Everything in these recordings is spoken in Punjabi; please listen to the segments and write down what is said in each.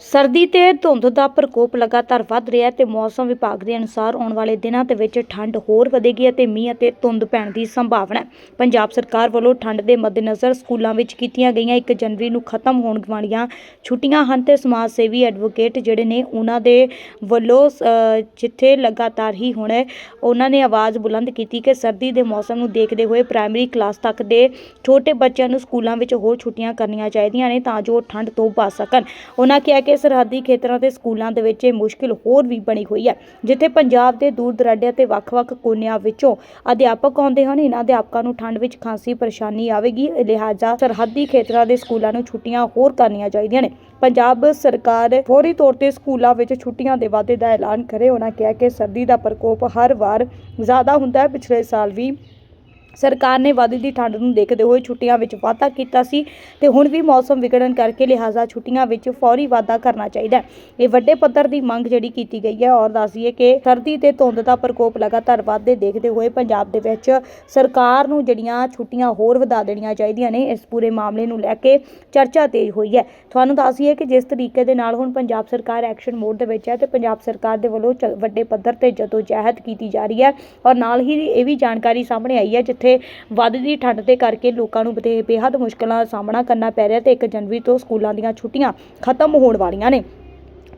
ਸਰਦੀ ਤੇ ਧੁੰਦ ਦਾ ਪ੍ਰਕੋਪ ਲਗਾਤਾਰ ਵੱਧ ਰਿਹਾ ਹੈ ਤੇ ਮੌਸਮ ਵਿਭਾਗ ਦੇ ਅਨੁਸਾਰ ਆਉਣ ਵਾਲੇ ਦਿਨਾਂ ਦੇ ਵਿੱਚ ਠੰਡ ਹੋਰ ਵਧੇਗੀ ਅਤੇ ਮੀਂਹ ਅਤੇ ਧੁੰਦ ਪੈਣ ਦੀ ਸੰਭਾਵਨਾ ਹੈ। ਪੰਜਾਬ ਸਰਕਾਰ ਵੱਲੋਂ ਠੰਡ ਦੇ ਮੱਦੇਨਜ਼ਰ ਸਕੂਲਾਂ ਵਿੱਚ ਕੀਤੀਆਂ ਗਈਆਂ 1 ਜਨਵਰੀ ਨੂੰ ਖਤਮ ਹੋਣ ਵਾਲੀਆਂ ਛੁੱਟੀਆਂ ਹਨ ਤੇ ਸਮਾਜ ਸੇਵੀ ਐਡਵੋਕੇਟ ਜਿਹੜੇ ਨੇ ਉਹਨਾਂ ਦੇ ਵੱਲੋਂ ਅ, ਜਿੱਥੇ ਲਗਾਤਾਰ ਹੀ ਹੁਣ ਉਹਨਾਂ ਨੇ ਆਵਾਜ਼ ਬੁਲੰਦ ਕੀਤੀ ਕਿ ਸਰਦੀ ਦੇ ਮੌਸਮ ਨੂੰ ਦੇਖਦੇ ਹੋਏ ਪ੍ਰਾਇਮਰੀ ਕਲਾਸ ਤੱਕ ਦੇ ਛੋਟੇ ਬੱਚਿਆਂ ਨੂੰ ਸਕੂਲਾਂ ਵਿੱਚ ਹੋਰ ਛੁੱਟੀਆਂ ਕਰਨੀਆਂ ਚਾਹੀਦੀਆਂ ਨੇ ਤਾਂ ਜੋ ਉਹ ਠੰਡ ਤੋਂ ਬਚ ਸਕਣ। ਉਹਨਾਂ ਕਿਹਾ ਕਿ ਸਰਹੱਦੀ ਖੇਤਰਾਂ ਤੇ ਸਕੂਲਾਂ ਦੇ ਵਿੱਚ ਇਹ ਮੁਸ਼ਕਿਲ ਹੋਰ ਵੀ ਬਣੀ ਹੋਈ ਹੈ, ਜਿੱਥੇ ਪੰਜਾਬ ਦੇ ਦੂਰ ਦਰਾਡੇ ਅਤੇ ਵੱਖ-ਵੱਖ ਕੋਨਿਆਂ ਵਿੱਚੋਂ ਅਧਿਆਪਕ ਆਉਂਦੇ ਹਨ, ਇਹਨਾਂ ਅਧਿਆਪਕਾਂ ਨੂੰ ਠੰਡ ਵਿੱਚ ਖਾਂਸੀ ਪਰੇਸ਼ਾਨੀ ਆਵੇਗੀ, ਲਿਹਾਜ਼ਾ ਸਰਹੱਦੀ ਖੇਤਰਾਂ ਦੇ ਸਕੂਲਾਂ ਨੂੰ ਛੁੱਟੀਆਂ ਹੋਰ ਕਰਨੀਆਂ ਚਾਹੀਦੀਆਂ ਨੇ। ਪੰਜਾਬ ਸਰਕਾਰ ਫੌਰੀ ਤੌਰ ਤੇ ਸਕੂਲਾਂ ਵਿੱਚ ਛੁੱਟੀਆਂ ਦੇ ਵਾਧੇ ਦਾ ਐਲਾਨ ਕਰੇ, ਉਹਨਾਂ ਕਿਹਾ ਕਿ ਸਰਦੀ ਦਾ ਪ੍ਰਕੋਪ ਹਰ ਵਾਰ ਜ਼ਿਆਦਾ ਹੁੰਦਾ ਹੈ, ਪਿਛਲੇ ਸਾਲ ਵੀ ਸਰਕਾਰ ਨੇ ਵਧਦੀ ਠੰਡ ਨੂੰ ਦੇਖਦੇ ਹੋਏ ਛੁੱਟੀਆਂ ਵਿੱਚ ਵਾਧਾ ਕੀਤਾ ਸੀ ਤੇ ਹੁਣ ਵੀ ਮੌਸਮ ਵਿਗੜਨ ਕਰਕੇ ਲਿਹਾਜ਼ਾ ਛੁੱਟੀਆਂ ਵਿੱਚ ਫੌਰੀ ਵਾਧਾ ਕਰਨਾ ਚਾਹੀਦਾ ਹੈ। ਇਹ ਵੱਡੇ ਪੱਧਰ ਦੀ ਮੰਗ ਜਿਹੜੀ ਕੀਤੀ ਗਈ ਹੈ ਔਰ ਦੱਸੀਏ ਕਿ ਸਰਦੀ ਤੇ ਧੁੰਦ ਦਾ ਪ੍ਰਕੋਪ ਲਗਾਤਾਰ ਵਧਦੇ ਦੇਖਦੇ ਹੋਏ ਪੰਜਾਬ ਦੇ ਵਿੱਚ ਸਰਕਾਰ ਨੂੰ ਜਿਹੜੀਆਂ ਛੁੱਟੀਆਂ ਹੋਰ ਵਧਾ ਦੇਣੀਆਂ ਚਾਹੀਦੀਆਂ ਨੇ, ਇਸ ਪੂਰੇ ਮਾਮਲੇ ਨੂੰ ਲੈ ਕੇ ਚਰਚਾ ਤੇਜ਼ ਹੋਈ ਹੈ। ਤੁਹਾਨੂੰ ਦੱਸੀਏ ਕਿ ਜਿਸ ਤਰੀਕੇ ਦੇ ਨਾਲ ਹੁਣ ਪੰਜਾਬ ਸਰਕਾਰ ਐਕਸ਼ਨ ਮੋਡ ਦੇ ਵਿੱਚ ਹੈ ਤੇ ਪੰਜਾਬ ਸਰਕਾਰ ਦੇ ਵੱਲੋਂ ਚ- ਵੱਡੇ ਪੱਧਰ ਤੇ ਜਦੋਜਹਿਦ ਕੀਤੀ ਜਾ ਰਹੀ ਹੈ ਔਰ ਨਾਲ ਹੀ ਇਹ ਵੀ ਜਾਣਕਾਰੀ ਸਾਹਮਣੇ ਆਈ ਹੈ ਜਿੱਥੇ ਵੱਧਦੀ ਠੰਡ ਦੇ ਕਰਕੇ ਲੋਕਾਂ ਨੂੰ ਬਤੇ ਬੇਹੱਦ ਮੁਸ਼ਕਲਾਂ ਦਾ ਸਾਹਮਣਾ ਕਰਨਾ ਪੈ ਰਿਹਾ ਤੇ 1 ਜਨਵਰੀ ਤੋਂ ਸਕੂਲਾਂ ਦੀਆਂ ਛੁੱਟੀਆਂ ਖਤਮ ਹੋਣ ਵਾਲੀਆਂ ਨੇ।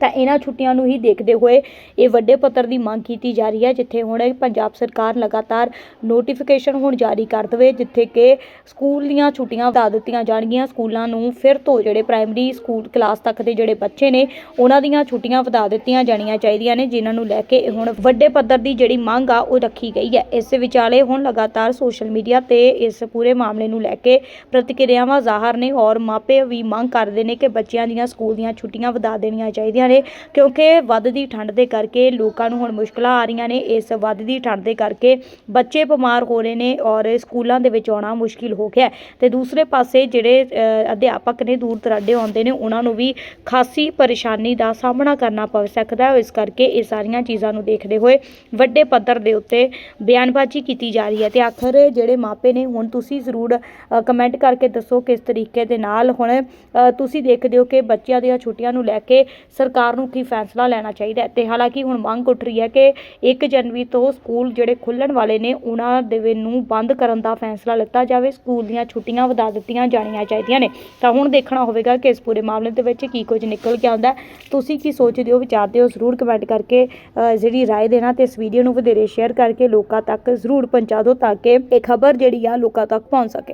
ਤਾਂ ਇਹਨਾਂ ਛੁੱਟੀਆਂ ਨੂੰ ਹੀ ਦੇਖਦੇ ਹੋਏ ਇਹ ਵੱਡੇ ਪੱਧਰ ਦੀ ਮੰਗ ਕੀਤੀ ਜਾ ਰਹੀ ਹੈ, ਜਿੱਥੇ ਹੁਣ ਪੰਜਾਬ ਸਰਕਾਰ ਲਗਾਤਾਰ ਨੋਟੀਫਿਕੇਸ਼ਨ ਹੁਣ ਜਾਰੀ ਕਰ ਦੇਵੇ, ਜਿੱਥੇ ਕਿ ਸਕੂਲ ਦੀਆਂ ਛੁੱਟੀਆਂ ਵਧਾ ਦਿੱਤੀਆਂ ਜਾਣਗੀਆਂ। ਸਕੂਲਾਂ ਨੂੰ ਫਿਰ ਤੋਂ ਜਿਹੜੇ ਪ੍ਰਾਇਮਰੀ ਸਕੂਲ ਕਲਾਸ ਤੱਕ ਦੇ ਜਿਹੜੇ ਬੱਚੇ ਨੇ, ਉਹਨਾਂ ਦੀਆਂ ਛੁੱਟੀਆਂ ਵਧਾ ਦਿੱਤੀਆਂ ਜਾਣੀਆਂ ਚਾਹੀਦੀਆਂ ਨੇ, ਜਿਨ੍ਹਾਂ ਨੂੰ ਲੈ ਕੇ ਇਹ ਹੁਣ ਵੱਡੇ ਪੱਧਰ ਦੀ ਜਿਹੜੀ ਮੰਗ ਆ, ਉਹ ਰੱਖੀ ਗਈ ਹੈ। ਇਸ ਵਿਚਾਲੇ ਹੁਣ ਲਗਾਤਾਰ ਸੋਸ਼ਲ ਮੀਡੀਆ ਤੇ ਇਸ ਪੂਰੇ ਮਾਮਲੇ ਨੂੰ ਲੈ ਕੇ ਪ੍ਰਤੀਕਿਰਿਆਵਾਂ ਜ਼ਾਹਰ ਨੇ ਔਰ ਮਾਪੇ ਵੀ ਮੰਗ ਕਰਦੇ ਨੇ ਕਿ ਬੱਚਿਆਂ ਦੀਆਂ ਸਕੂਲ ਦੀਆਂ ਛੁੱਟੀਆਂ ਵਧਾ ਦੇਣੀਆਂ ਚਾਹੀਦੀਆਂ ਨੇ, ਕਿਉਂਕਿ ਵੱਧਦੀ ਠੰਡ ਦੇ ਕਰਕੇ ਲੋਕਾਂ ਨੂੰ ਹੁਣ ਮੁਸ਼ਕਲਾਂ ਆ ਰਹੀਆਂ ਨੇ। ਇਸ ਵੱਧਦੀ ਠੰਡ ਦੇ ਕਰਕੇ ਬੱਚੇ ਬਿਮਾਰ ਹੋ ਰਹੇ ਨੇ ਔਰ ਸਕੂਲਾਂ ਦੇ ਵਿੱਚ ਆਉਣਾ ਮੁਸ਼ਕਿਲ ਹੋ ਗਿਆ ਹੈ। ਤੇ ਦੂਸਰੇ ਪਾਸੇ ਜਿਹੜੇ ਅਧਿਆਪਕ ਨੇ ਦੂਰ ਦਰਾਡੇ ਆਉਂਦੇ ਨੇ, ਉਹਨਾਂ ਨੂੰ ਵੀ ਖਾਸੀ ਪਰੇਸ਼ਾਨੀ ਦਾ ਸਾਹਮਣਾ ਕਰਨਾ ਪੈ ਸਕਦਾ ਹੈ। ਇਸ ਕਰਕੇ ਇਹ ਸਾਰੀਆਂ ਚੀਜ਼ਾਂ ਨੂੰ ਦੇਖਦੇ ਹੋਏ ਵੱਡੇ ਪੱਧਰ ਦੇ ਉੱਤੇ ਬਿਆਨਬਾਜ਼ੀ ਕੀਤੀ ਜਾ ਰਹੀ ਹੈ। ਤੇ ਆਖਰ ਜਿਹੜੇ ਮਾਪੇ ਨੇ, ਹੁਣ ਤੁਸੀਂ ਜ਼ਰੂਰ ਕਮੈਂਟ ਕਰਕੇ ਦੱਸੋ ਕਿਸ ਤਰੀਕੇ ਦੇ ਨਾਲ ਹੁਣ ਤੁਸੀਂ ਦੇਖਦੇ ਹੋ ਕਿ ਬੱਚਿਆਂ ਦੀਆਂ ਛੁੱਟੀਆਂ ਨੂੰ ਲੈ ਕੇ ਸਰਕਾਰ ਨੂੰ ਕੀ ਫੈਸਲਾ ਲੈਣਾ ਚਾਹੀਦਾ ਹੈ ਤੇ ਹਾਲਾਂਕਿ ਹੁਣ ਮੰਗ ਉੱਠ ਰਹੀ ਹੈ ਕਿ 1 ਜਨਵਰੀ ਤੋਂ ਸਕੂਲ ਜਿਹੜੇ ਖੁੱਲਣ ਵਾਲੇ ਨੇ ਉਹਨਾਂ ਦੇ ਵੀ ਨੂੰ ਬੰਦ ਕਰਨ ਦਾ ਫੈਸਲਾ ਲਿੱਤਾ ਜਾਵੇ ਸਕੂਲ ਦੀਆਂ ਛੁੱਟੀਆਂ ਵਧਾ ਦਿੱਤੀਆਂ ਜਾਣੀਆਂ ਚਾਹੀਦੀਆਂ ਨੇ ਤਾਂ ਹੁਣ ਦੇਖਣਾ ਹੋਵੇਗਾ ਕਿ ਇਸ ਪੂਰੇ ਮਾਮਲੇ ਦੇ ਵਿੱਚ ਕੀ ਕੁਝ ਨਿਕਲ ਕੇ ਆਉਂਦਾ ਹੈ। ਤੁਸੀਂ ਕੀ ਸੋਚਦੇ ਹੋ ਵਿਚਾਰਦੇ ਹੋ ਜ਼ਰੂਰ ਕਮੈਂਟ ਕਰਕੇ ਅ, ਜਿਹੜੀ رائے ਦੇਣਾ ਤੇ ਇਸ ਵੀਡੀਓ ਨੂੰ ਵਧੇਰੇ ਸ਼ੇਅਰ ਕਰਕੇ ਲੋਕਾਂ ਤੱਕ ਜ਼ਰੂਰ ਪਹੁੰਚਾ ਦਿਓ ਤਾਂ ਕਿ ਇਹ ਖਬਰ ਜਿਹੜੀ ਆ ਲੋਕਾਂ ਤੱਕ ਪਹੁੰਚ ਸਕੇ